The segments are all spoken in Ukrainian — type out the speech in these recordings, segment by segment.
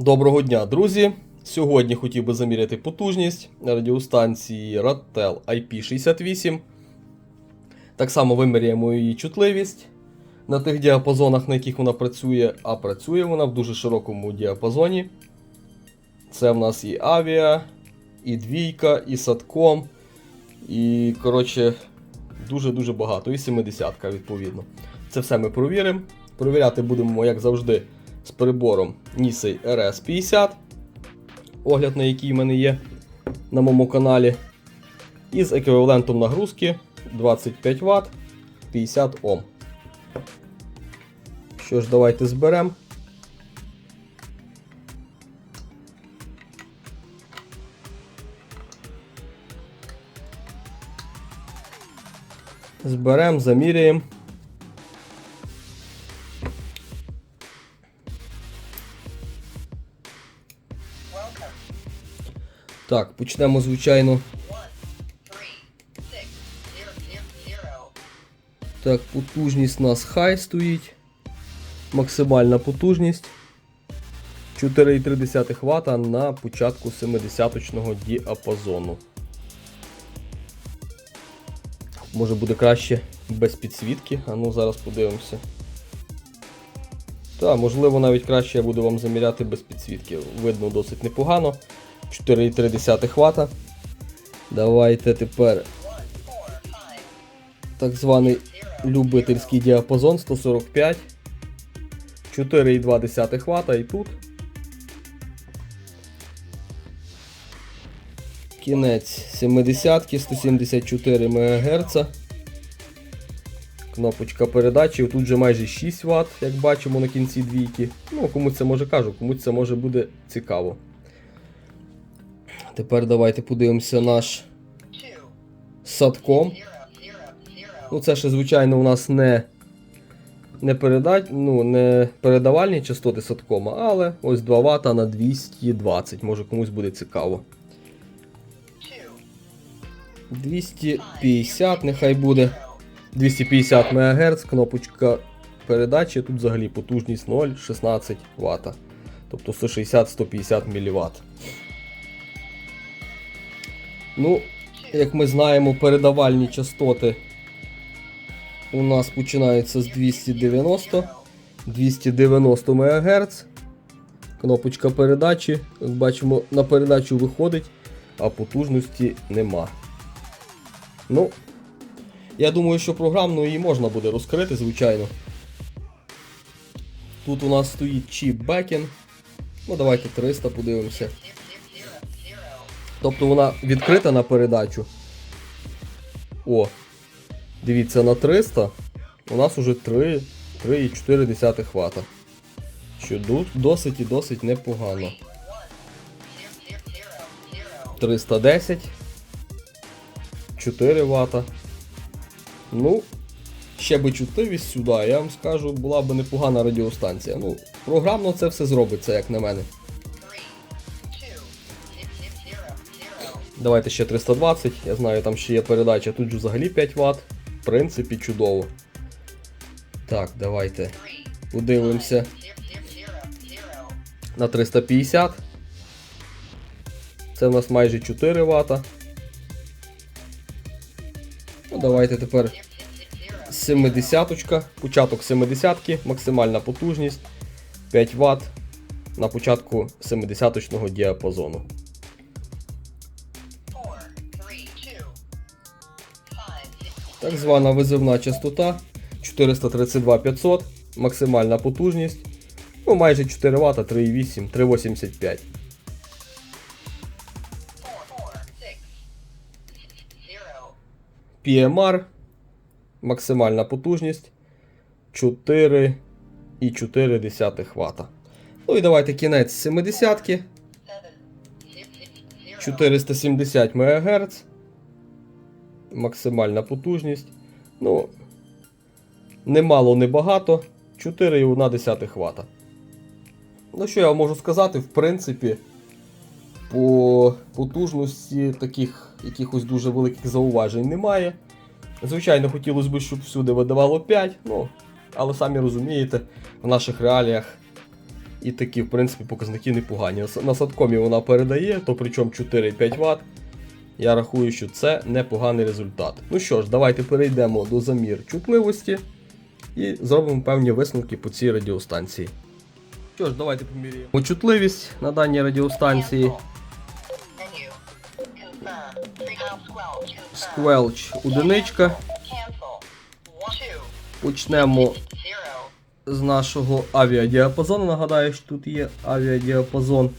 Доброго дня, друзі! Сьогодні хотів би заміряти потужність радіостанції Rattel IP68. Так само виміряємо її чутливість на тих діапазонах, на яких вона працює, а працює вона в дуже широкому діапазоні. Це в нас і авіа, і двійка, і садком, і, коротше, дуже-дуже багато. І 70 відповідно. Це все ми провіримо. Провіряти будемо, як завжди, з прибором Nisei RS50, огляд на який в мене є на моєму каналі. І з еквівалентом нагрузки 25 Вт 50 Ом. Що ж, давайте зберемо. Зберемо, заміряємо. Так, почнемо, звичайно. Так, потужність у нас хай стоїть. Максимальна потужність. 4,3 Вт на початку 70-очного діапазону. Може буде краще без підсвітки. А ну зараз подивимося. Так, можливо, навіть краще я буду вам заміряти без підсвітки. Видно досить непогано. 4,3 Вт. Давайте тепер так званий любительський діапазон 145. 4,2 Вт і тут. Кінець 70 174 МГц. Кнопочка передачі. Тут вже майже 6 Вт, як бачимо на кінці двійки. Ну, комусь це може кажу, комусь це може буде цікаво. Тепер давайте подивимося наш садком. Ну, це ще, звичайно, у нас не не, передать, ну, не передавальні частоти садкома, але ось 2 Вт на 220, може комусь буде цікаво. 250, нехай буде 250 МГц, кнопочка передачі. Тут взагалі потужність 0,16 Вт. Тобто 160-150 мВт. Ну, як ми знаємо, передавальні частоти у нас починаються з 290 290 МГц. Кнопочка передачі, як бачимо, на передачу виходить, а потужності нема. Ну, я думаю, що програмно її можна буде розкрити, звичайно. Тут у нас стоїть чіп Бекін. Ну, давайте 300 подивимося. Тобто вона відкрита на передачу. О, дивіться, на 300 у нас уже 3,4 Вт. Що досить і досить непогано. 310. 4 Вт. Ну, ще би чутливість сюди, я вам скажу, була б непогана радіостанція. Ну, програмно це все зробиться, як на мене. Давайте ще 320. Я знаю, там ще є передача, тут же взагалі 5 Вт. В принципі, чудово. Так, давайте подивимося на 350. Це в нас майже 4 Вт. Ну, давайте тепер 70 початок 70 максимальна потужність 5 Вт на початку 70-очного діапазону. Так звана визивна частота 432 500, максимальна потужність. Ну, майже 4 Вт, 3,8, 3,85. PMR, максимальна потужність 4,4 Вт. Ну і давайте кінець 70 470 МГц. Максимальна потужність. Ну, не мало, не багато. 4,1 Вт. Ну, що я вам можу сказати, в принципі, по потужності таких якихось дуже великих зауважень немає. Звичайно, хотілося б, щоб всюди видавало 5, ну, але самі розумієте, в наших реаліях І такі, в принципі, показники непогані. На садкомі вона передає, то причому 4-5 Вт. Я рахую, що це непоганий результат. Ну що ж, давайте перейдемо до замір чутливості і зробимо певні висновки по цій радіостанції. Що ж, давайте поміряємо чутливість на даній радіостанції. Squelch одиничка. Почнемо з нашого авіадіапазону. Нагадаю, що тут є авіадіапазон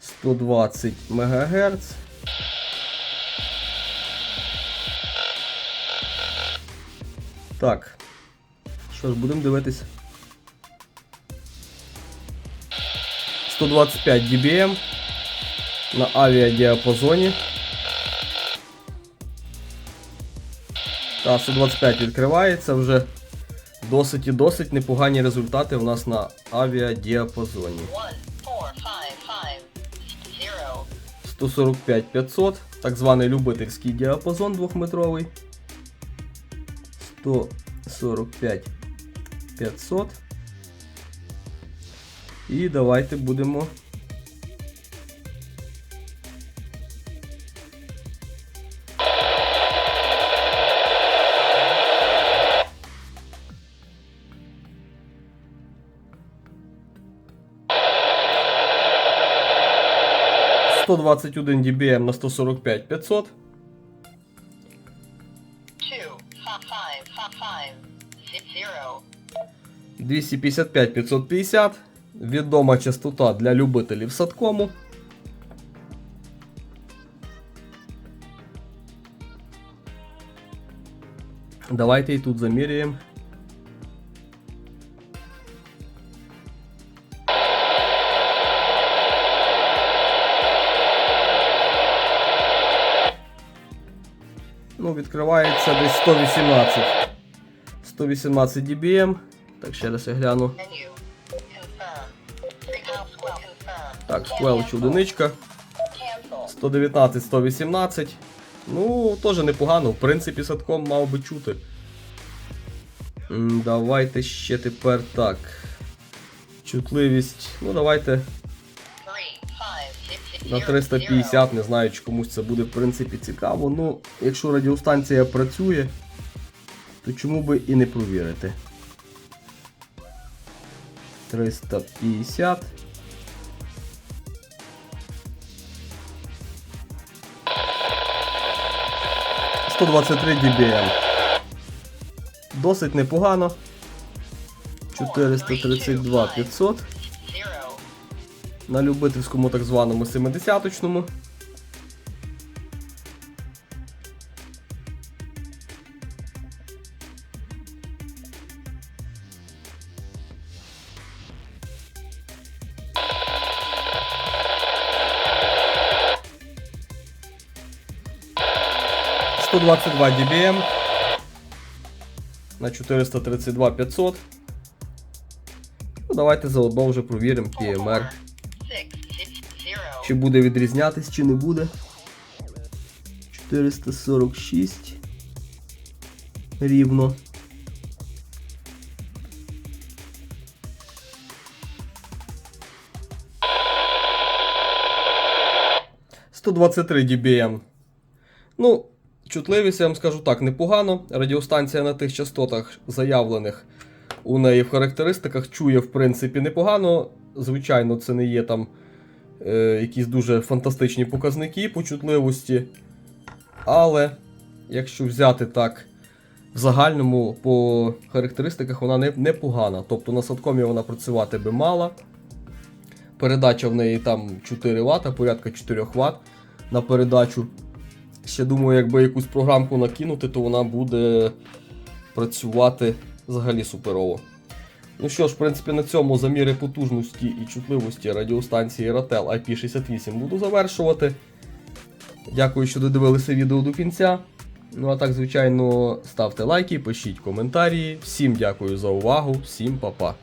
120 МГц. Так. Що ж, будемо дивитись. 125 dBm на авіадіапазоні. Та 125 відкривається вже досить і досить непогані результати у нас на авіадіапазоні. One, four, five, five, zero. 145 500, так званий любительський діапазон двохметровий. 145 500. І давайте будемо. – 121 dBm на 145 500. 255 550. Відома частота для любителів садкому. Давайте і тут заміряємо. Ну, відкривається десь 118. 118 dBm. Так, ще раз я гляну. Так, Squelch одиничка. 119, 118. Ну, теж непогано. В принципі, садком мав би чути. Давайте ще тепер так. Чутливість. Ну, давайте на 350. Не знаю, чи комусь це буде в принципі цікаво. Ну, якщо радіостанція працює, то чому би і не провірити. 350. – 123 dBm. Досить непогано. 432 500 на любительському так званому 70-точному. «122 dBm на 432 500. Ну, давайте заодно вже провіримо PMR. Six, zi- zero. Чи буде відрізнятись, чи не буде. 446. Рівно. «123 dBm. Ну, чутливість, я вам скажу так, непогано. Радіостанція на тих частотах, заявлених у неї в характеристиках, чує, в принципі, непогано. Звичайно, це не є там е, якісь дуже фантастичні показники по чутливості. Але якщо взяти так в загальному по характеристиках, вона не, непогана. Тобто на садкомі вона працювати би мала. Передача в неї там 4 Вт, порядка 4 Вт на передачу. Ще думаю, якби якусь програмку накинути, то вона буде працювати взагалі суперово. Ну що ж, в принципі, на цьому заміри потужності і чутливості радіостанції Ratel IP68 буду завершувати. Дякую, що додивилися відео до кінця. Ну а так, звичайно, ставте лайки, пишіть коментарі. Всім дякую за увагу, всім па-па.